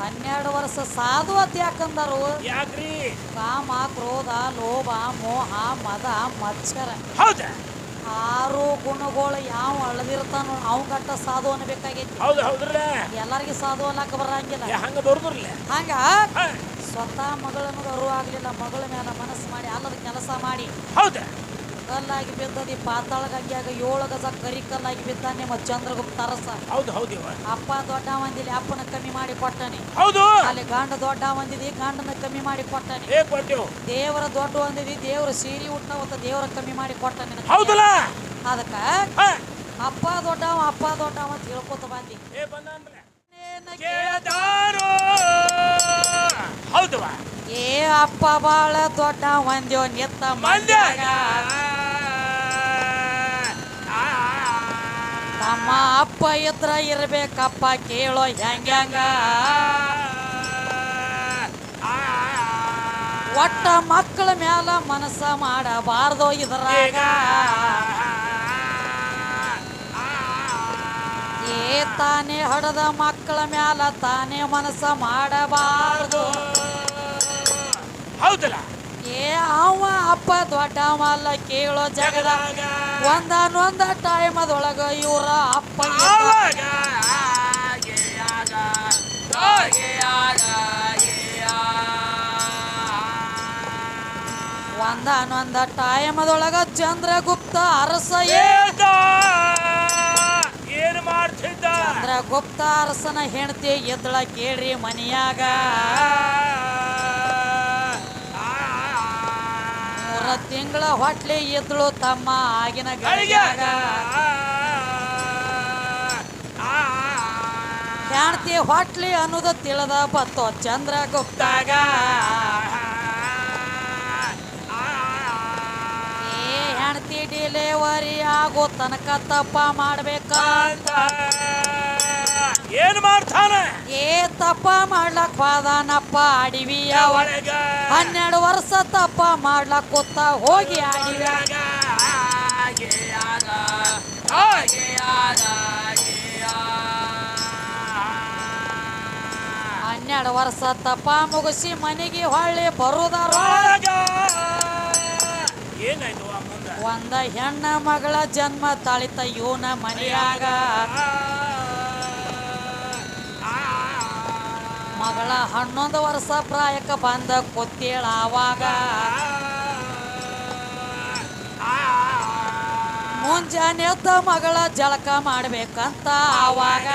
ಹನ್ನೆರಡು ವರ್ಷ ಸಾಧು ಅಂತ ಯಾಕಂದರು ಯಾಕ್ರಿ? ಕಾಮ ಕ್ರೋಧ ಲೋಭ ಮೋಹ ಮದ ಮತ್ಸರ ಹೌದಾ? ಆರು ಗುಣಗಳು ಯಾವ ಅಳದಿರ್ತಾನೋ ಅವ್ ಗಟ್ಟ ಸಾಧು ಅನ್ಬೇಕಾಗೈತಿ ಹೌದು ಹೌದ್ರಲ್ಲ ಎಲ್ಲರಿಗೂ ಸಾಧು ಅನ್ನಕ ಬರಂಗಿಲ್ಲ. ಹಂಗ ಬರುದ್ರಲ್ಲ ಹಂಗ? ಸ್ವತಃ ಮಗಳನ್ನು ಅರಿವು ಆಗ್ಲಿಲ್ಲ ಮಗಳ ಮೇಲೆ ಮನಸ್ಸು ಮಾಡಿ ಅಲ್ಲದ ಕೆಲಸ ಮಾಡಿ. ಹೌದಾ. ಕಲ್ಲಾಗಿ ಬಿದ್ದದಿ ಪಾತಾಳ ಗಂಗ್ಯಾಗ ಏಳು ಗಜ ಕರಿ ಕಲ್ಲಾಗಿ ಬಿದ್ದಾನೆ ನಿಮ್ಮ ಚಂದ್ರಗುಪ್ತ ಅರಸ. ಹೌದು ಹೌದು ಅಪ್ಪ ದೊಡ್ಡ ಮಂದಿಲಿ ಅಪ್ಪನ ಕಮ್ಮಿ ಮಾಡಿ ಕೊಟ್ಟನೆ. ಹೌದು. ಅಲ್ಲಿ ಗಂಡ ದೊಡ್ಡ ಮಂದಿದಿ ಗಂಡನ ಕಮ್ಮಿ ಮಾಡಿ ಕೊಟ್ಟನೆ. ಏ ಕೊಟ್ಟೆವು ದೇವರ ದೊಡ್ಡ ಒಂದಿದಿ ದೇವರ ಸೀರಿ ಉಟ್ಟವತ್ತ ದೇವರ ಕಮ್ಮಿ ಮಾಡಿ ಕೊಟ್ಟನೆ ಹೌದಲ್ಲ? ಅದಕ್ಕ ಅಪ್ಪ ದೊಡ್ಡವ ಅಪ್ಪ ದೊಡ್ಡವ ಅಂತ ಹೇಳ್ಕೊತ ಬಂದಿ. ಏ ಬಂದ ಅಂದ್ರೆ? ಏನ ಹೌದವಾ ಏ ಅಪ್ಪ ಬಾಳ ದೊಡ್ಡ ಒಂದ್ಯೋ ನಿತ್ತ ಮಂದ್ಯಾಗ. ನಮ್ಮ ಅಪ್ಪ ಇದ್ರ ಇರ್ಬೇಕಪ್ಪ ಕೇಳೋ ಹೆಂಗ್ಯಾಂಗ? ಒಟ್ಟ ಮಕ್ಕಳ ಮ್ಯಾಲ ಮನಸ್ಸ ಮಾಡಬಾರ್ದು ಇದ್ರಾಗ. ಏ ತಾನೇ ಹಡದ ಮಕ್ಕಳ ಮ್ಯಾಲ ತಾನೇ ಮನಸ್ಸ ಮಾಡಬಾರ್ದು. ಹೌದಲ್ಲ? ಏ ಅವ ಅಪ್ಪ ದೊಡ್ಡವಲ್ಲ ಕೇಳೋ ಜಗದ ಒಂದಾನೊಂದ ಟೈಮ್ ಅದೊಳಗ ಇವರ ಅಪ್ಪ ಒಂದೊಂದ. ಒಂದಾನೊಂದ ಟೈಮ್ ಅದೊಳಗ ಚಂದ್ರಗುಪ್ತ ಅರಸ? ಏನ್ ಮಾಡ್ತಿದ್ದ ಚಂದ್ರಗುಪ್ತ ಅರಸನ ಹೆಂಡತಿ ಎದ್ದಳ ಕೇಳ್ರಿ ಮನಿಯಾಗ ತಿಂಗಳ ಹೊಟ್ಲಿ ಎದ್ದಳು ತಮ್ಮ ಆಗಿನ ಗಳಿಗ್ಯಾಗ ಹೆಣ್ತಿ ಹೊಟ್ಲಿ ಅನ್ನೋದು ತಿಳಿದ ಬತ್ತೋ ಚಂದ್ರಗುಪ್ತಾಗ ಏ ಹೆಂಡತಿ ಡಿಲೆವರಿ ಆಗೋ ತನಕ ತಪ್ಪ ಮಾಡ್ಬೇಕ ಏನ್ ಮಾಡ್ತಾನೆ? ಏ ತಪ್ಪ ಮಾಡ್ಲಕ್ ಹೋದಾನಪ್ಪ ಅಡಿವಿಯ ಒಳಗ. ಹನ್ನೆರಡು ವರ್ಷ ತಪ್ಪ ಮಾಡ್ಲಕ್ ಕೂತ ಹೋಗಿ ಹನ್ನೆರಡು ವರ್ಷ ತಪ್ಪ ಮುಗಿಸಿ ಮನೆಗೆ ಹೊಳ್ಳಿ ಬರುದಾರ ಏನಾಯ್ತು ಒಂದ ಹೆಣ್ಣ ಮಗಳ ಜನ್ಮ ತಾಳಿತ ಇವನ ಮನೆಯಾಗ. ಮಗಳ ಹನ್ನೊಂದು ವರ್ಷ ಪ್ರಾಯಕ್ಕೆ ಬಂದ ಕೊತ್ತೇಳ ಆವಾಗ ಮುಂಜಾನೆ ಎದ್ದ ಮಗಳ ಜಳಕ ಮಾಡ್ಬೇಕಂತ ಆವಾಗ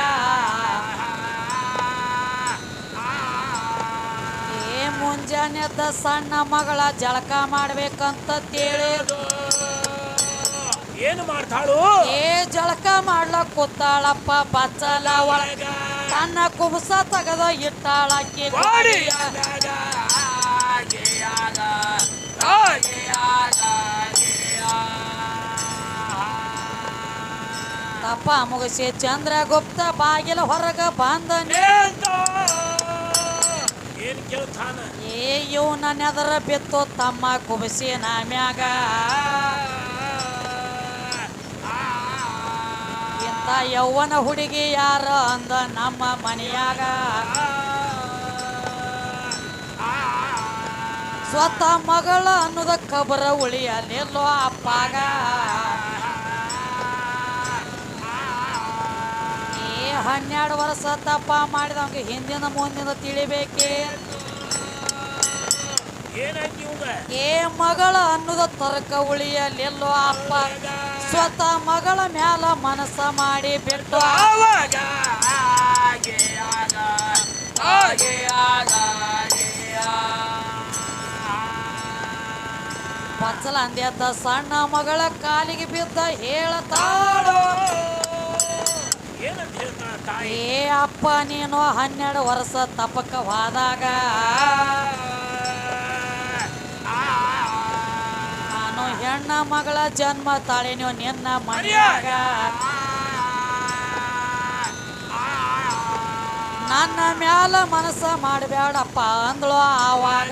ಏ ಮುಂಜಾನೆ ಎದ್ದ ಸಣ್ಣ ಮಗಳ ಜಳಕ ಮಾಡ್ಬೇಕಂತ ತಿಳಿ ಏನು ಮಾಡ್ತಾಳು? ಏ ಜಳಕ ಮಾಡ್ಲಕ್ ಕೂತಾಳಪ್ಪ ಬಚ್ಚಲ ಒಳಗ. ತನ್ನ ಕುಬಸ ತಗದ ಇಟ್ಟಾಳಕ್ಕೆ ಆಗೆಯಾಗ, ಆಗೆಯಾಗ. ತಪ್ಪ ಮುಗಿಸಿ ಚಂದ್ರಗುಪ್ತ ಬಾಗಿಲ ಹೊರಗ ಬಂದ ಏ ಏನ್ ಕೇಳ್ತಾನ? ಏ ನನ್ನೆದರ ನೆದರ ಬಿತ್ತು ತಮ್ಮ ಕುಬಸಿ ಮ್ಯಾಗ. ಇಂಥ ಯೌವನ ಹುಡುಗಿ ಯಾರ ಅಂದ ನಮ್ಮ ಮನೆಯಾಗ? ಸ್ವತಃ ಮಗಳ ಅನ್ನೋದ ಕಬರ ಉಳಿಯಲಿಲ್ಲೋ ಅಪ್ಪಾಗ? ಹನ್ನೆರಡು ವರ್ಷ ತಪ್ಪ ಮಾಡಿದವಂಗ ಹಿಂದಿನ ಮುಂದಿನ ತಿಳಿಬೇಕೇ? ಏ ಮಗಳ ಅನ್ನೋದ ತರ್ಕ ಉಳಿಯಲಿಲ್ಲೋ ಅಪ್ಪ. ಸ್ವತಃ ಮಗಳ ಮ್ಯಾಲ ಮನಸ ಮಾಡಿ ಬಿಟ್ಟು ಆವಾಗ ಆಗೆಯಾ. ಪಚ್ಚಲ ಅಂದ್ಯದ ಸಣ್ಣ ಮಗಳ ಕಾಲಿಗೆ ಬಿದ್ದ ಹೇಳತಾಳು ಏ ಅಪ್ಪ ನೀನು ಹನ್ನೆರಡು ವರ್ಷ ತಪಕ ಹೆಣ್ಣ ಮಗಳ ಜನ್ಮ ತಾಳಿನೋ ನಿನ್ನ ಮನೆಯಾಗ. ನನ್ನ ಮ್ಯಾಲ ಮನಸ್ಸ ಮಾಡಬೇಡಪ್ಪ ಅಂದಳು ಆವಾಗ.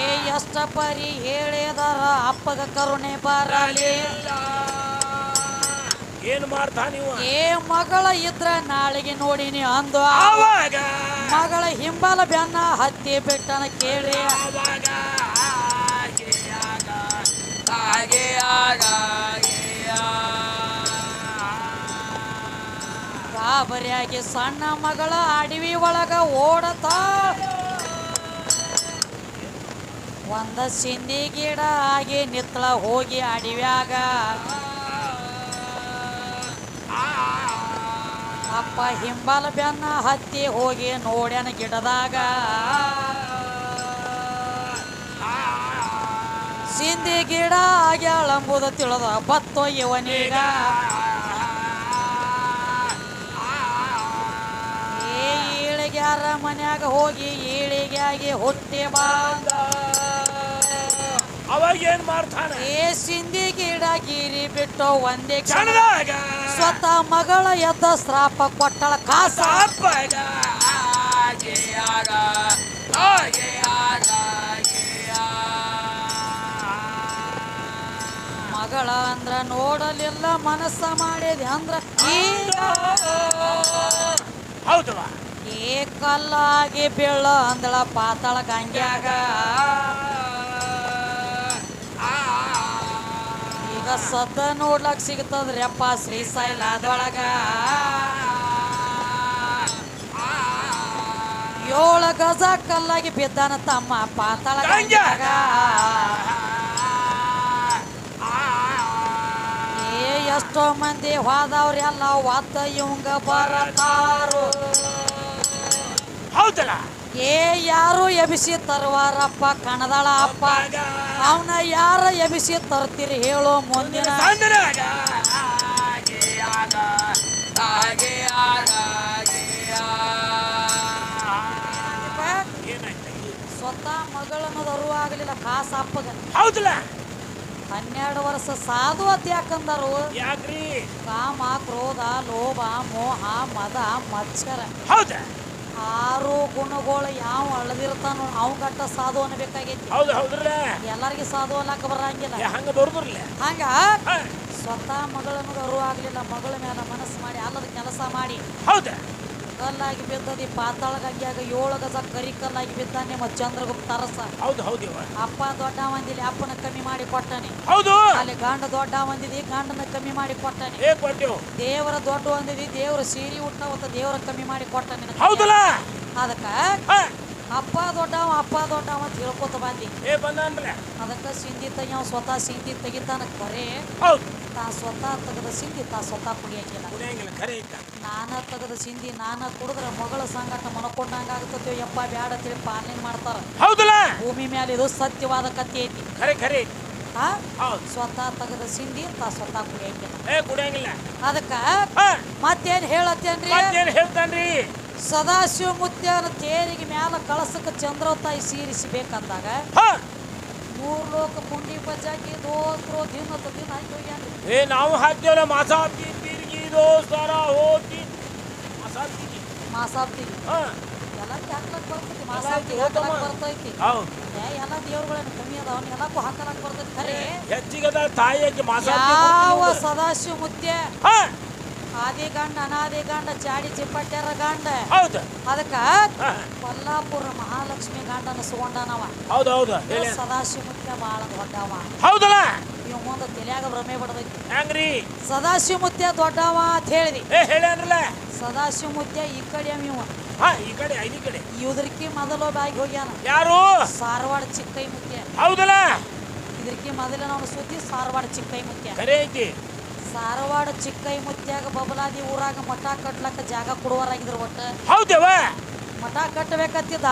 ಏ ಎಷ್ಟ ಪರಿ ಹೇಳಿದಾರ ಅಪ್ಪಗ ಕರುಣೆ ಬರಲಿ. ಏನ್ ಮಾಡ್ತಾ ನೀವು? ಏ ಮಗಳ ಇದ್ರ ನಾಳೆಗೆ ನೋಡಿನಿ ಅಂದು ಅವಾಗ ಮಗಳ ಹಿಂಬಾಲ ಬೆನ್ನ ಹತ್ತಿ ಬೆಟ್ಟನ ಕೇಳಿ. ಗಾಬರಿಯಾಗಿ ಸಣ್ಣ ಮಗಳ ಅಡವಿ ಒಳಗ ಓಡತ. ಒಂದ ಸಿಂಧಿ ಗಿಡ ಆಗಿ ನಿತ್ತಳ ಹೋಗಿ ಅಡವ್ಯಾಗ. ಅಪ್ಪ ಹಿಂಬಲ ಬೆನ್ನ ಹತ್ತಿ ಹೋಗಿ ನೋಡ್ಯಾನ ಗಿಡದಾಗ. ಸಿಂಧಿ ಗಿಡ ಆಗ್ಯಾಳ ತಿಳದ ತಿಳಿದ ಬತ್ತೋ ಇವನೀಗ. ಏ ಈಳಿಗ್ಯಾರ ಮನ್ಯಾಗ ಹೋಗಿ ಈಳಿಗ್ಯಾಗಿ ಹುಟ್ಟಿ ಬಂದ ಅವಾಗ ಏನ್ ಮಾಡ್ತಾನೆ? ಏ ಸಿಂಧಿ ಗಿಡ ಗೀರಿ ಬಿಟ್ಟು ಒಂದೇ ಕ್ಷಣ ಕ್ಷಣದಾಗ ಸ್ವತಃ ಮಗಳ ಎದ್ದ ಶ್ರಾಪ ಕೊಟ್ಟಳ ಕಾಸ. ಮಗಳ ಅಂದ್ರ ನೋಡಲಿಲ್ಲ ಮನಸ್ಸ ಮಾಡಿದೆ ಅಂದ್ರ ಏಕಲ್ಲಾಗಿ ಬೀಳ ಅಂದಳ ಪಾತಾಳ ಗಂಗ್ಯಾಗ. ಈಗ ಸದ್ದ ನೋಡ್ಲಕ್ ಸಿಗ್ತದ್ರಪ್ಪ ಅದೊಳಗ ಏಳು ಗಜ ಕಲ್ಲಾಗಿ ಬಿದ್ದಾನ ತಮ್ಮ ಪಾತಾಳ ಏ ಎಷ್ಟೋ ಮಂದಿ ಹೋದವ್ರೆಲ್ಲ ಒತ್ತ ಇವಂಗ ಬರತಾರು. ಹೌದಲ್ಲ? ಏ ಯಾರು ಎಬಿಸಿ ತರುವಾರಪ್ಪ ಕಣದಳ ಅಪ್ಪ. ಅವನ ಯಾರ ಎಬಿಸಿ ತರ್ತೀರಿ ಹೇಳೋ ಮುಂದಿನ ಸ್ವತಃ ಮಗಳನ್ನು ತರುವಾಗಲಿಲ್ಲ ಕಾಸ ಅಪ್ಪಗ ಹೌದಲ್ಲ? ಹನ್ನೆರಡು ವರ್ಷ ಸಾಧು ಅತ್ ಯಾಕಂದರು ಕಾಮ ಕ್ರೋಧ ಲೋಭ ಮೋಹ ಮದ ಮತ್ಸರ ಹೌದ? ಆರು ಗುಣಗಳು ಯಾವ ಅಳದಿರ್ತಾನೋ ಅವ್ ಗಟ್ಟ ಸಾಧು ಅನ್ಬೇಕಾಗೈತಿ ಹೌದು ಹೌದ್ರಲ್ಲ ಎಲ್ಲರಿಗೆ ಸಾಧು ಅನ್ನಕ ಬರಂಗಿಲ್ಲ. ಹಂಗ ಬರುದ್ರಲ್ಲ ಹಂಗ? ಹ, ಸ್ವತಃ ಮಗಳನ್ನು ಅರುವಾಗ್ಲಿಲ್ಲ ಮಗಳ ಮೇಲೆ ಮನಸ್ಸು ಮಾಡಿ ಅಲ್ಲದ ಕೆಲಸ ಮಾಡಿ. ಹೌದ. ಕಲ್ಲಾಗಿ ಬಿದ್ದದಿ ಪಾತಾಳ ಗಂಗ್ಯಾಗ ಏಳು ಗಜ ಕರಿ ಕಲ್ಲಾಗಿ ಬಿದ್ದಾನೆ ಮತ್ತು ಚಂದ್ರಗುಪ್ತ ಅರಸ. ಹೌದು ಹೌದು ಅಪ್ಪ ದೊಡ್ಡ ಮಂದಿಲಿ ಅಪ್ಪನ ಕಮ್ಮಿ ಮಾಡಿ ಕೊಟ್ಟಾನೆ. ಹೌದು. ಅಲ್ಲಿ ಗಂಡ ದೊಡ್ಡ ಮಂದಿದಿ ಗಂಡನ ಕಮ್ಮಿ ಮಾಡಿ ಕೊಟ್ಟಾನೆ. ಏ ಕೊಟ್ಟೆವು ದೇವರ ದೊಡ್ಡ ಒಂದಿದಿ ದೇವರ ಸೀರಿ ಉಟ್ಟವತ್ತ ದೇವರ ಕಮ್ಮಿ ಮಾಡಿ ಕೊಟ್ಟನೆ. ಹೌದಲ್ಲ? ಅದಕ್ಕ ಅಪ್ಪ ದೊಡ್ಡವ ಅಪ್ಪ ದೊಡ್ಡವ ಅಂತ ಹೇಳ್ಕೊತ ಬಂದಿ. ಏ ಅದಕ್ಕ ಸಿಂಧಿ ತೆಗಿಯವ ಸ್ವತಃ ಸಿಂಧಿ ತೆಗಿತಾನ ಕರೆ ಹೌದು. ತಾ ಸ್ವತಃ ತೆಗೆದ ಸಿಂಧಿ ತಾ ಸ್ವತಃ ಕುಡಿಯಂಗಿಲ್ಲ ಕುಡಿಯಂಗಿಲ್ಲ ಖರೆ ಐತ. ನಾನ ತೆಗೆದ ಸಿಂಧಿ ನಾನ ಕುಡಿದ್ರೆ ಮಗಳ ಸಂಗಟ ಮನಕೊಂಡಂಗ ಆಗ್ತದೆ ಯಪ್ಪ ಬ್ಯಾಡ ತಿಳಿ ಪಾಲನೆ ಮಾಡ್ತಾರ. ಹೌದಲ್ಲ? ಭೂಮಿ ಮೇಲೆ ಇದು ಸತ್ಯವಾದ ಕಥೆ ಐತಿ. ಖರೆ ಖರೆ ಹೌದು. ಸ್ವತಃ ತೆಗೆದ ಸಿಂಧಿ ತಾ ಸ್ವತಃ ಕುಡಿಯಂಗಿಲ್ಲ ಏ ಕುಡಿಯಂಗಿಲ್ಲ ಅದಕ್ಕ ಮತ್ತೇನ್ ಹೇಳತ್ತೇನ್ರಿ? ಮತ್ತೇನ್ ಹೇಳ್ತಾನ್ರಿ? ಸದಾಶಿವ ಮುತ್ಯನ ತೇರಿಗೆ ಮ್ಯಾಲ ಕಳಸಕ್ಕೆ ಚಂದ್ರ ತಾಯಿ ಸೀರಿಸಬೇಕಂದಾಗ ಮೂರು ಮೂರ್ ಲೋಕ ಪುಂಡಿ ಬಜ್ಜಾಕಿ ದೋಸ್ರು ದಿನ ದಿನ ಆಯ್ತು ಹೋಗ್ಯಾನ್ರಿ. ಏ ನಾವು ಹಾಕ್ತೇವಲ್ಲ ಮಾಸಾಬ್ದಿ ತಿರ್ಗಿ ದೋಸ್ತಾರ ಹೋಗಿ ಮಾಸಾಬ್ತಿಗೆ ಮಾಸಾಬ್ದಿ ಹ. ಎಲ್ಲ ಹಾಕ್ಲಕ್ ಬರ್ತೈತಿ ಮಾಸಾಬ್ದಿ ಹಾಕಲಕ್. ಬರ್ತೈತಿ. ಹೌದು. ಎಲ್ಲ ದೇವ್ರುಗಳೇನು ಕಮ್ಮಿ ಅದಾವ ಎಲ್ಲಕ್ಕೂ ಹಾಕಲಕ್ ಬರ್ತೈತಿ ಖರೆ. ಹೆಚ್ಚಿಗದ ತಾಯಿಯಾಗಿ ಮಾಸಾಬ್ತಿ ಯಾವ ಸದಾಶಿವ ಮುತ್ಯ? ಹ. ಆದಿ ಗಂಡ ಅನಾದಿ ಗಂಡ ಚಾಡಿ ಚಿಪ್ಪಟ್ಟ್ಯಾರ ಗಂಡ. ಹೌದು. ಅದಕ್ಕ ಕೊಲ್ಲಾಪುರ ಮಹಾಲಕ್ಷ್ಮಿ ಗಂಡ ಅನಸ್ಕೊಂಡನವ ಹೌದು ಹೌದು. ಸದಾಶಿವ ಮುತ್ಯ ಬಾಳ ದೊಡ್ಡವ. ಹೌದಲ್ಲ? ಇವ್ ಮುಂದೆ ತಲೆಯಾಗ ಭ್ರಮೆ ಬಡದೈತಿ ಸದಾಶಿವಮುತ್ಯ ಸದಾಶಿವ ಮುತ್ಯ ದೊಡ್ಡವ ಅಂತ ಹೇಳಿದಿ. ಏ ಹೇಳಿ ಅಂದ್ರಲ್ಲ. ಸದಾಶಿವ ಮುತ್ಯ ಈ ಕಡೆ ಇವ. ಹಾ ಈ ಕಡೆ ಐದು ಕಡೆ. ಮೊದಲು ಬಾಗಿ ಹೋಗ್ಯಾನ. ಯಾರು? ಸಾರವಾಡ ಚಿಕ್ಕೈ ಮುಖ್ಯ ಹೌದಲ್ಲ? ಇದಕ್ಕೆ ಮೊದಲ ನಾವು ಸುದ್ದಿ ಸಾರವಾಡ ಚಿಕ್ಕೈ ಮುಖ್ಯ ಐತಿ. ಸಾರವಾಡ ಚಿಕ್ಕೈ ಮುತ್ಯಾಗ ಬಬಲಾದಿ ಊರಾಗ ಮಠ ಕಟ್ಲಕ್ಕ ಜಾಗ ಕೊಡುವರಾಗಿದ್ರು ಒಟ್ಟ. ಹೌದೇವ? ಮಠ ಕಟ್ಟಬೇಕಂತಿದ್ದ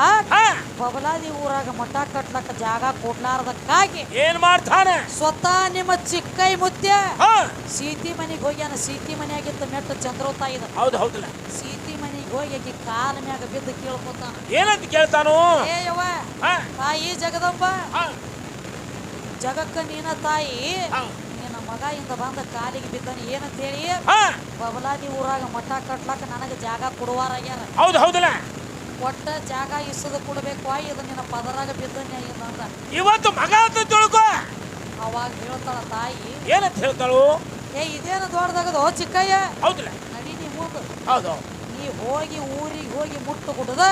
ಬಬಲಾದಿ ಊರಾಗ ಮಠ ಕಟ್ಲಕ್ಕ ಜಾಗ ಕೊಡ್ಲಾರದಕ್ಕಾಗಿ ಏನ್ ಮಾಡ್ತಾನೆ? ಸ್ವತಃ ನಿಮ್ಮ ಚಿಕ್ಕೈ ಮುತ್ಯ ಹಾ. ಸೀತಿ ಮನೆಗೆ ಹೋಗ್ಯಾನ ಸೀತಿ ಮನೆಯಾಗಿದ್ದ ಮೆಟ್ಟ ಚಂದ್ರೋತಾಯಿದ ಹೌದು ಹೌದಿಲ್ಲ ಸೀತಿ ಮನೆಗೆ ಹೋಗಿ ಆಕಿ ಕಾಲ ಮ್ಯಾಗ ಬಿದ್ದು ಕೇಳ್ಕೊತಾನ. ಏನಂತ ಕೇಳ್ತಾನು? ತಾಯಿ ಜಗದಂಬ. ಜಗಕ್ಕ ನೀನ ತಾಯಿ ಮಗ ಇಂದ ಬಂದ ಕಾಲಿಗೆ ಬಿದ್ದಾನೆ ಏನಂತ ಹೇಳಿ? ಬಬಲಾದಿ ಊರಾಗ ಮಠ ಕಟ್ಲಕ್ಕ ನನಗೆ ಜಾಗ ಕೊಡುವಾರ ಹೌದು ಹೌದಲ್ಲ ಒಟ್ಟ ಜಾಗ ಇಸದ ಕೊಡ್ಬೇಕು ಇದು ನಿನ್ನ ಪದರಾಗ ಬಿದ್ದು ಅಂದ. ಇವತ್ತು ಮಗ ಅಂತ ತಿಳ್ಕೊ. ಅವಾಗ ಹೇಳ್ತಾಳ ತಾಯಿ ಏನಂತ ಹೇಳ್ತಾಳು? ಏ ಇದೇನು ದೊಡ್ಡದಾಗದು ಚಿಕ್ಕಯ್ಯ ಹೌದಲ್ಲ. ನಡಿ ನೀ ಮುಂದೆ ಹೌದು. ನೀ ಹೋಗಿ ಊರಿಗೆ ಹೋಗಿ ಮುಟ್ಟು ಕುಡ್ದ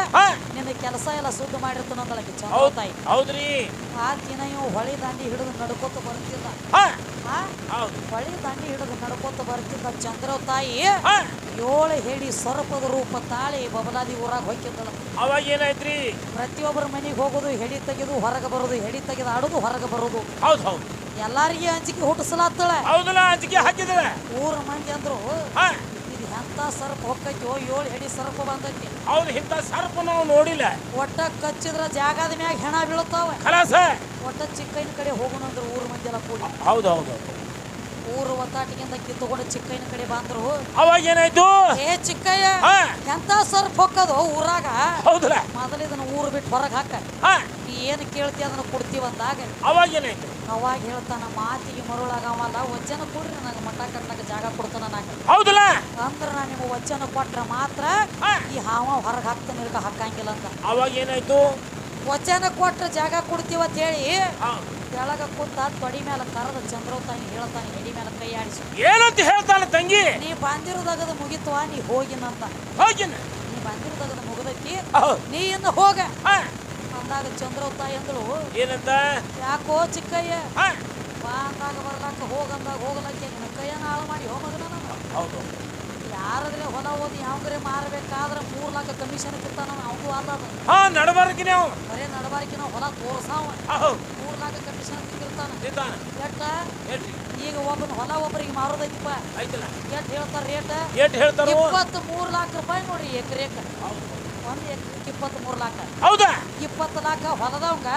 ನಿನ್ನ ಕೆಲಸ ಎಲ್ಲ ಸುದ್ದು ಮಾಡಿರ್ತಾನಂದಳಕ್ಕೆ. ಚಲೋ ತಾಯಿ. ಹೌದ್ರಿ. ಆ ದಿನ ಇವು ಹೊಳಿ ದಾಂಡಿ ಹಿಡಿದು ನಡ್ಕೋತ ಬರ್ತಿಲ್ಲ ಹೊಳಿ ದಂಡಿ ಹಿಡಿದು ನಡ್ಕೊತ ಬರ್ತಿದ್ದ ಚಂದ್ರ ತಾಯಿ. ಏಳು ಹೇಳಿ ಸರ್ಪದ ರೂಪ ತಾಳಿ ಬಬಲಾದಿ ಊರಾಗ ಹೊಕ್ಕಿದ್ದಳ ಅವಾಗ ಏನಾಯ್ತ್ರಿ? ಪ್ರತಿಯೊಬ್ಬರ ಮನೆಗೆ ಹೋಗೋದು ಹೆಡಿ ತೆಗೆದು ಹೊರಗೆ ಬರೋದು ಹೆಡಿ ತೆಗೆದು ಆಡೋದು ಹೊರಗೆ ಬರೋದು. ಹೌದು ಹೌದು. ಎಲ್ಲಾರಿಗೆ ಅಂಜಿಕೆ ಹುಟ್ಟಿಸಲಾತ್ತಳ ಹೌದಲ್ಲ ಅಂಜಿಕೆ ಹಾಕಿದ್ರೆ ಊರ ಮಂದಿ ಅಂದ್ರು ಇದು ಎಂತ ಸರ್ಪ ಹೊಕ್ಕೈತಿ ಏಳು ಹೆಡಿ ಸರ್ಪ ಬಂದೈತಿ. ಹೌದು ಇಂಥ ಸರ್ಪ ನಾವು ನೋಡಿಲ್ಲ. ಒಟ್ಟ ಕಚ್ಚಿದ್ರ ಜಾಗದ ಮ್ಯಾಗ ಹೆಣ ಬೀಳ್ತಾವ ಖಲಾಸ. ಒಟ್ಟ ಚಿಕ್ಕೈನ ಕಡೆ ಹೋಗೋಣ ಅಂದ್ರೆ ಊರ ಮಂದಿ ಎಲ್ಲ ಕೂಡಿ ಹೌದು ಹೌದು. ಊರು ಒತ್ತಾಟಿಗಿಂದ ಕಿತ್ತುಕೊಂಡು ಚಿಕ್ಕಯ್ಯನ ಕಡೆ ಬಂದ್ರು. ಅವಾಗ ಏನಾಯ್ತು? ಏ ಚಿಕ್ಕಯ್ಯ ಎಂತ ಸರ್ ಹೊಕ್ಕದು ಊರಾಗ? ಹೌದಲ್ಲ. ಮೊದಲ ಇದನ್ನ ಊರು ಬಿಟ್ಟು ಹೊರಗೆ ಹಾಕ. ನೀ ಏನು ಕೇಳ್ತಿ ಅದನ್ನ ಕೊಡ್ತೀವಿ ಅಂದಾಗ? ಅವಾಗ ಏನಾಯ್ತು? ಅವಾಗ ಹೇಳ್ತಾನ ಮಾತಿಗೆ ಮರುಳಾಗವಲ್ಲ ವಚನ ಕೊಡ್ರಿ ನನಗೆ ಮಠ ಕಟ್ಟಕ್ಕೆ ಜಾಗ ಕೊಡ್ತಾನ ನಾಗ ಹೌದಲ್ಲ. ಅಂದ್ರ ನಾನು ನಿಮಗೆ ವಚನ ಕೊಟ್ರೆ ಮಾತ್ರ ಈ ಹಾವ ಹೊರಗೆ ಹಾಕ್ತಾನೆ ಹಾಕಂಗಿಲ್ಲ ಅಂತ. ಅವಾಗ ಏನಾಯ್ತು? ವಚನ ಕೊಟ್ರ ಜಾಗ ಕೊಡ್ತೀವ ಅಂತ ಹೇಳಿ ಕೆಳಗ ಕೂತ ತೊಡಿ ಮೇಲೆ ಕರೆದ ಚಂದ್ರವತಾನಿ ಹೇಳ್ತಾನೆ ಎಡಿ ಮೇಲೆ ಕೈ ಆಡಿಸಿ. ಏನಂತ ಹೇಳ್ತಾನೆ ತಂಗಿ? ನೀ ಬಂದಿರೋದಾಗದ ಮುಗಿತ್ವಾ ನೀ ಹೋಗಿನಂತ ಹೋಗಿನ. ನೀ ಬಂದಿರೋದಾಗದ ಮುಗದಕ್ಕಿ ನೀ ಇನ್ನು ಹೋಗ. ಅಂದಾಗ ಚಂದ್ರವತಾಯಿ ಅಂದಳು ಏನಂತ? ಯಾಕೋ ಚಿಕ್ಕಯ್ಯ? ಬಾ ಅಂದಾಗ ಬರ್ಲಾಕ ಹೋಗಂದಾಗ ಹೋಗ್ಲಕ್ಕೆ ನಿನ್ನ ಕೈಯನ್ನ ಹಾಳು ಮಾಡಿ ಹೋಗದ ನಾನು. ಹೌದು. ಯಾರಾದ್ರೆ ಹೊಲ ಓದಿ ಯಾವ್ದ್ರೆ ಮಾರಬೇಕಾದ್ರೆ ಮೂರ್ ಲಕ್ಷ ಕಮಿಷನ್ ಕಿತ್ತಾನ ಅವನು ಅದು ಹಾ ನೀವು ಬರೇ ನಡಬಾರಕಿನ ಹೊಲ ತೋರ್ಸಾವ ಮೂರು ಲಾಖ ಕಮಿಷನ್ ತಿಂದಿರ್ತಾನ ನಿಂತಾನ ಎಟ್ಟ? ಈಗ ಒಬ್ಬನ ಹೊಲ ಒಬ್ಬರಿಗೆ ಮಾರೋದೈತಿಪ್ಪ ಆಯ್ತಲ್ಲ. ಎಟ್ ಹೇಳ್ತಾರ ರೇಟ್? ಏಟ್ ಹೇಳ್ತಾರೆ? ಇಪ್ಪತ್ತ್ ಮೂರ್ ಲಕ್ಷ ರೂಪಾಯಿ ನೋಡ್ರಿ ಎಕರೆಕ ಹೌದು. ಒಂದ್ ಎಕರೆಕ್ ಇಪ್ಪತ್ತ್ ಮೂರ್ ಲಾಖ ಹೌದಾ? ಇಪ್ಪತ್ತು ಲಾಖ ಹೊಲದವಂಗ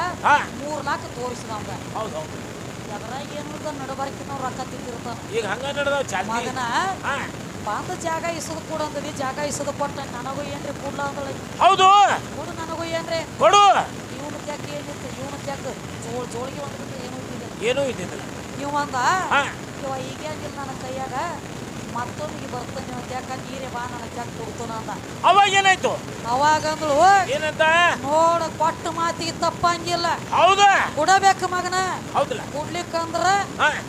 ಮೂರ್ ಲಾಖ ತೋರಿಸಿದವಂಗ ಹೌದು ಹೌದು. ಎದ್ರಾಗ ಏನು ನಡಬಾರಿಕೆ ನಾವು ರೊಕ್ಕ ತಿಂದಿರ್ತಾನ. ಈಗ ಹಂಗ ನಡೆದಾವ ಮಗನ ಬಂದ ಜಾಗ ಇಸದು ಕೊಡು ಅಂತದಿ ಜಾಗ ಇಸದು ಕೊಟ್ಟ ನನಗೂ ಏನ್ರಿ ಕೊಡ್ಲ ಅಂದಳ? ಹೌದು. ಕೊಡು ನನಗೂ ಏನ್ರಿ? ಕೊಡು. ಇವನು ತ್ಯಾಕ ಏನಿತ್ತು ಇವನು ಜಾಕ ಜೋಳ ಜೋಳಿಗೆ ಒಂದು ಏನೂ ಇದ್ದಿಲ್ಲ ಏನೂ ಇದ್ದಿದ್ದಿಲ್ಲ. ನೀವು ಅಂದ ಇವ ಈಗೇನಿಲ್ಲ ನನ್ನ ಕೈಯಾಗ ಮತ್ತೊಂದಿಗೆ ಬರ್ತಾನೆ ಅಂತ ಯಾಕ ನೀರೇ ಬಾ ನನ್ನ ಜಾಕ ಕೊಡ್ತಾನ ಅಂದ. ಅವಾಗ ಏನಾಯ್ತು? ಅವಾಗ ಅಂದಳು ಏನಂತ? ನೋಡ ಕೊಟ್ಟ ಮಾತಿಗೆ ತಪ್ಪಂಗಿಲ್ಲ. ಹೌದು. ಕೊಡಬೇಕು ಮಗನ? ಹೌದಲ್ಲ. ಕೊಡ್ಲಿಕ್ಕಂದ್ರ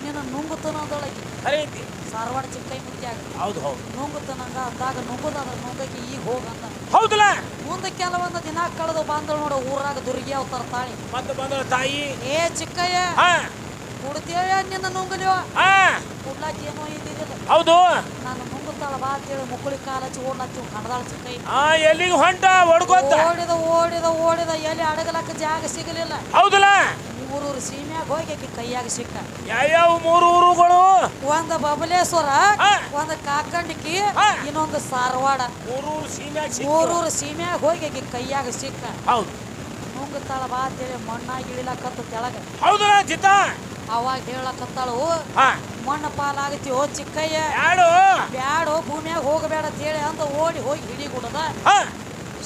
ನೀನು ನುಂಗುತ್ತಾನ ಅಂದೊಳಗೆ ಅರೇ ಐತಿ. ಸಾರವಾಡ ಚಿಕ್ಕೈ ಮುತ್ಯಾಗ ಹೌದು ಹೌದು. ನುಂಗುತ್ತಾನಂಗ ಅಂದಾಗ ನುಂಗುದಾದ್ರೆ ನುಂಗಕ್ಕೆ ಈಗ ಹೋಗಂದ ಹೌದಲ್ಲ? ಮುಂದೆ ಕೆಲವೊಂದು ದಿನ ಕಳೆದು ಬಂದಳು ನೋಡು ಊರಾಗ ದುರ್ಗಿ ಅವತಾರ ತಾಯಿ ಮತ್ತೆ ಬಂದಳ ತಾಯಿ? ಏ ಚಿಕ್ಕಯ್ಯ ಕುಡ್ತೇವ ನಿನ್ನ ನುಂಗಲಿವ ಕುಡ್ಲಾಕ ಏನೋ ಇದ್ದಿದ್ದಿಲ್ಲ. ಹೌದು. ನಾನು ನುಂಗುತ್ತಾಳ ಬಾ ಅಂತೇಳಿ ಮುಕ್ಕಳಿ ಕಾಲ ಹಚ್ಚಿ ಓಡ್ಲಾತಿ ಕಣದಾಳ ಚಿಕ್ಕಯ್ಯ. ಹಾ ಎಲ್ಲಿಗೆ ಹೊಂಟ? ಹೊಡ್ಕೋತ? ಓಡಿದ ಓಡಿದ ಓಡಿದ ಎಲ್ಲಿ ಅಡಗಲಕ್ಕ ಜಾಗ ಸಿಗಲಿಲ್ಲ. ಹೌದಲ್ಲ? ಮೂರೂರು ಸೀಮ್ಯಾಗ ಹೋಗಿ ಆಕಿ ಕೈಯಾಗ ಸಿಕ್ಕ. ಯಾವ್ಯಾವ ಮೂರು ಊರುಗಳು ಒಂದ ಬಬಲೇಶ್ವರ. ಒಂದ ಕಾಕಂಡಿಕಿ. ಇನ್ನೊಂದು ಸಾರವಾಡ. ಮೂರೂರು ಸೀಮ್ಯಾಗ. ಮೂರೂರು ಸೀಮ್ಯಾಗ ಹೋಗಿ ಆಕಿ ಕೈಯಾಗ ಸಿಕ್ಕ. ಹೌದು. ನುಂಗುತ್ತಾಳ ಬಾ ಅಂತೇಳಿ ಮಣ್ಣಾಗಿ ಇಳಿಲಕತ್ತ ತೆಳಗ ಹೌದಲ್ಲ ಜಿತ ಅವಾಗ ಹೇಳಕತ್ತಾಳು ಹಾ ಮಣ್ಣು ಪಾಲಾಗತಿ ಓ ಚಿಕ್ಕಯ್ಯ ಬ್ಯಾಡೋ ಭೂಮಿಯಾಗ ಹೋಗಬೇಡ ಅಂತ ಹೇಳಿ ಅಂತ ಓಡಿ ಹೋಗಿ ಹಿಡಿಗುಡದ. ಹಾ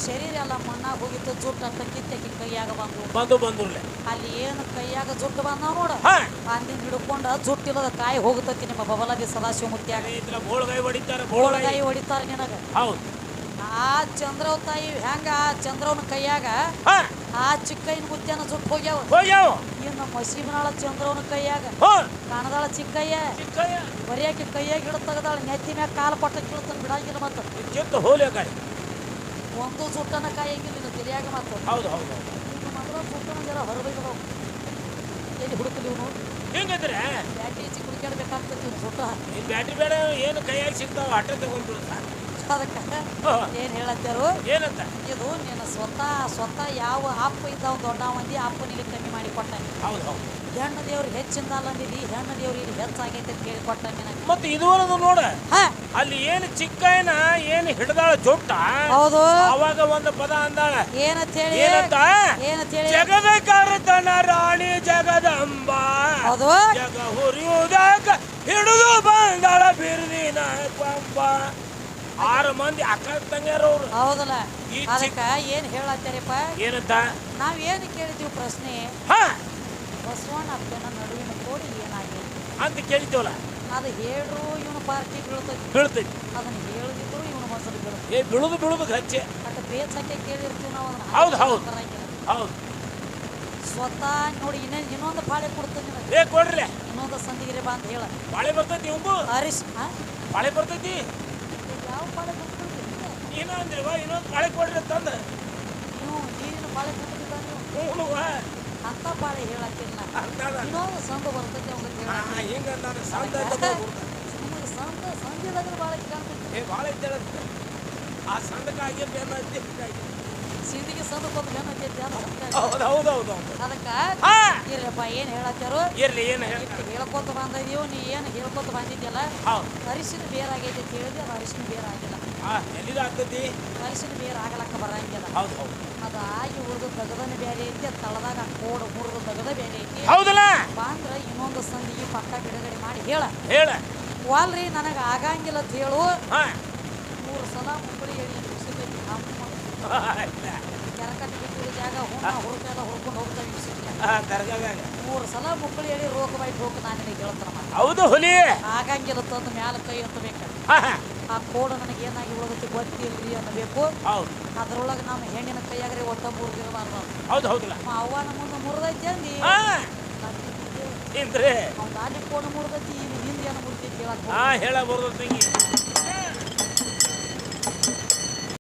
ಶರೀರ ಎಲ್ಲ ಮಣ್ಣಾಗ ಹೋಗಿತ್ತು ಜುಟ್ಟು ಅಂತ ಕೈಯಾಗ ಬಂದು ಬಂದು ಬಂದು ಅಲ್ಲಿ ಏನು ಕೈಯಾಗ ಜುಟ್ಟು ಬಂದ ನೋಡ. ಅಂದಿನ ಹಿಡ್ಕೊಂಡ ಜುಟ್ಟಿಲ್ಲದ ಕಾಯಿ ಹೋಗುತ್ತತಿ ನಿಮ್ಮ ಬಬಲಾದಿ ಸದಾಶಿವ ಮುತ್ಯಾಗ ಕಾಯಿ ಹೊಡಿತಾರೆ ಬೋಳಗಾಯಿ ಹೊಡಿತಾರ ನಿನಗ. ಹೌದು. ಆ ಚಂದ್ರವ ತಾಯಿ ಹೆಂಗ ಆ ಚಂದ್ರವನ ಕೈಯಾಗ ಆ ಚಿಕ್ಕಯ್ಯನ ಮುತ್ಯಾನ ಜುಟ್ಟು ಹೋಗ್ಯಾವ. ಹೋಗ್ಯಾವ. ಇನ್ನು ಮಸೀಬನಾಳ ಚಂದ್ರವನ ಕೈಯಾಗ ಕಾಣದಾಳ ಚಿಕ್ಕಯ್ಯ. ಬರಿಯಾಕಿ ಕೈಯಾಗ ಹಿಡಿದು ತೆಗದಾಳ ನೆತ್ತಿ ಮ್ಯಾಗ ಕಾಲು ಪಟ್ಟ ಕೀಳ್ತಾನ ಬಿಡಾಗಿಲ್ಲ ಮತ್ತೆ. ಹೋಲಿ ಒಂದು ಸುಟ್ಟನ ಕಾಯಂಗಿಲ್ಲ ಇದು ತಲೆಯಾಗ ಮಾತ್ರ. ಹೌದು ಹೌದು ಇದು ಮಾತ್ರ ಸುಟ್ಟನ ಜರ ಹೊರಬೈದವ ಎಲ್ಲಿ ಹುಡುಕಲಿ ಇವನು? ಹೆಂಗಂದ್ರೆ? ಬ್ಯಾಟ್ರಿ ಹಚ್ಚಿ ಕುಡಿಕಾಡ್ಬೇಕಾಗ್ತದೆ ಇವ್ನು ಸುಟ್ಟ ಈ ಬ್ಯಾಟ್ರಿ ಬೇಡ ಏನು ಕೈಯಾಗಿ ಸಿಗ್ತಾವ ಆಟೋ ತಗೊಂಡ್ಬಿಡುತ್ತಾ ಅದಕ್ಕೆ ಏನು ಹೇಳತ್ತಾರು? ಏನಂತ? ಇದು ನಿನ್ನ ಸ್ವತಃ ಸ್ವತಃ ಯಾವ ಅಪ್ಪ ಇದ್ದಾವ ದೊಡ್ಡ ಮಂದಿ ಅಪ್ಪ ನಿನಗೆ ಕಮ್ಮಿ ಮಾಡಿ ಕೊಟ್ಟ. ಹೌದು ಹೌದು. ಹೆಣ್ಣು ದೇವ್ರು ಹೆಚ್ಚಿಂದ ಅಲ್ಲಂದಿದಿ ಹೆಣ್ಣು ದೇವ್ರು ಇಲ್ಲಿ ಹೆಚ್ಚಾಗೈತೆ ಅಂತ ಹೇಳಿ ಕೊಟ್ಟ ನಿನಗೆ. ಮತ್ತೆ ಇದುವರೆದು ನೋಡ. ಅಲ್ಲಿ ಏನು ಚಿಕ್ಕಯ್ಯನ ಏನು ಹಿಡ್ದಾಳ ಜೊಟ್ಟ? ಹೌದು. ಅವಾಗ ಒಂದು ಪದ ಅಂದಾಳ. ಏನಂತ ಹೇಳಿ? ಏನಂತ? ಏನಂತ ಹೇಳಿ? ಜಗದ ಕರ್ತನ ರಾಣಿ ಜಗದಂಬ. ಹೌದು. ಜಗ ಹುರಿಯುವುದಕ್ಕ ಹಿಡಿದು ಬಂದಾಳ ಬಿರುದಿನ ಕೊಂಬ. ಆರು ಮಂದಿ ಅಕ್ಕ ತಂಗ್ಯಾರವ್ರು ಹೌದಲ್ಲ? ಈ ಚಿಕ್ಕ- ಅದಕ್ಕ ಏನ್ ಹೇಳತ್ತಾರಪ್ಪ? ಏನಂತ? ನಾವ್ ಏನು ಕೇಳಿದೀವಿ ಪ್ರಶ್ನೆ? ಹಾ! ಬಸವಣ್ಣ ಅಪ್ಪನ ನಡುವಿನ ಕೋಡಿ ಏನಾಗಿದೆ? ಅಂತ ಕೇಳಿದ್ದೇವಲ್ಲ? ಅದು ಹೇಳ್ರು ಇವನು ಪಾರ್ಟಿ ಬೀಳ್ತೈತಿ. ಬೀಳ್ತೈತಿ. ಅದನ್ನ ಹೇಳಿದ್ರು ಇವನು ಮೊಸರು ಬೀಳುತ್ತೆ. ಏ ಬೀಳುದು ಬೀಳುದು ಹಚ್ಚೆ ಮತ್ತೆ ಬೇಸಕ್ಕೆ ಕೇಳಿರ್ತೀವಿ ನಾವು ಅದನ್ನ. ಹೌದು, ಹೌದು. ಕರಂಗಿಲ್ಲ. ಹೌದು. ಸ್ವತಃ ನೋಡಿ ಇನ್ನೇನು ಇನ್ನೊಂದು ಪಾಳೆ ಕೊಡ್ತೀನಿ ನಿನಗೆ. ಏ ಕೊಡ್ರಿ ಇನ್ನೊಂದು ಸಂದಿಗಿರಿ ಬಾ ಅಂತ ಹೇಳ. ಬಾಳೆ ಬರ್ತೈತಿ ಇವಂಗು ಹರೀಶ್ ಹಾ? ಬಾಳೆ ಬರ್ತೈತಿ? ಏನೋ ಅಂದ್ರಿವ ಇನ್ನೊಂದು ಕಾಳೆ ಕೊಡ್ರಿ ತಂದ. ಅಂತ ಬಾಳೆ ಅಂತಾದ ಇನ್ನೊಂದು ಸಂದ ಬರ್ತೈತಿ ಅವ್ಗೆ ಹೇಳ ಹಿಂಗ ನಾನು ಸಂದ ಸಂದ ಸಂದಿದಾಗ ಭಾಳ ಕಾಣ್ತೈತಿ ಏ ಭಾಳ ಇದ್ದೇಳ ಆ ಸಂದಕ್ಕಾಗಿ ಬೆನ್ನ ಹತ್ತಿ ಸಿಂದಿಗೆ ಸಂದ ಬಂದು ಅಂತ ಸಂದ. ಹೌದು ಹೌದು ಹೌದು ಅದಕ್ಕ ಹಾ! ಏನು ಹೇಳತ್ತಾರೋ ಇರ್ಲಿ ಏನು ಹೇಳ್ಕೊತ ಬಂದಿದೀವು ನೀ ಏನು ಹೇಳ್ಕೊತ ಬಂದಿದ್ಯಲ್ಲ? ಅರಿಶಿನ ಬೇರಾಗೈತೆ ಕೇಳಿದ್ರೆ ಅಂತ ಹೇಳಿದ್ರೆ ಅದು ಅರಿಶಿನ ಬೇರ್ ಆಗಿಲ್ಲ. ಹಾ ಎಲ್ಲಿದ ಆಗ್ತೈತಿ? ಅರಿಶಿನ ಬೇರ್ ಆಗಲಕ್ಕ ಬರಂಗಿಲ್ಲ. ಹೌದು ಹೌದು. ಅದು ಆಗಿ ಉಳಿದು ತಗದನ ಬೇರೆ ಐತಿ ಅದು ತಳದಾಗ ಕೋಡು ಮುರಿದು ತಗದ ಬೇರೆ ಐತಿ. ಹೌದಲ್ಲ? ಬಂದ್ರ ಇನ್ನೊಂದು ಸಂದಿಗೆ ಪಕ್ಕ ಬಿಡುಗಡೆ ಮಾಡಿ ಹೇಳ. ಹೇಳ. ವಾಲ್ರಿ ನನಗೆ ಆಗಂಗಿಲ್ಲ ಅಂತ ಹೇಳು. ಹಾ. ಮೂರು ಸಲ ಮುಕ್ಕಳಿ ಹೇಳಿ ಇಳಿಸಿದ್ವಿ. ಕೆರಕಟ್ಟಿ ಬಿಟ್ಟಿರೋ ಜಾಗ ಹುಣ್ಣ ಹುಡುಕೆಲ್ಲ ಹುಡ್ಕೊಂಡು ಹೋಗ್ತಾ ಇಳಿಸಿದ್ವಿ ದರ್ಗಾದಾಗ ಮೂರು ಸಲ ಮುಕ್ಕಳಿ ಹೇಳಿ ರೋಗ ಬೈಟ್ ರೋಗ ನಾನು ಹೇಳ್ತಾರ ಹೌದು ಹುಲಿ. ಆಗಂಗಿಲ್ಲ ತಂದು ಮ್ಯಾಲ ಕೈ ಹಾ ಹಾ. ಆ ಕೋಡ್ ನನಗೆ ಏನಾಗಿ ಉಳಿದೈತಿ ಗೊತ್ತಿಲ್ರಿ ಅನ್ನಬೇಕು. ಹೌದು. ಅದ್ರೊಳಗೆ ನಮ್ಮ ಹೆಣ್ಣಿನ ಕೈಯಾಗ್ರೆ ಒಟ್ಟ ಮುರಿದಿರಬಾರ್ದು. ಹೌದು ಹೌದಿಲ್ಲ. ನಮ್ಮ ಅವ್ವನ ಮುಂದೆ ಮುರಿದೈತಿ ಅಂದಿ. ಇಂದ್ರಿ ಅವ್ನ ಗಾಡಿ ಕೋಣ ಮುರಿದೈತಿ ಹಿಂದೆ ಏನು ಮುರಿದೈತಿ ಹೇಳಕ್ ಹೇಳ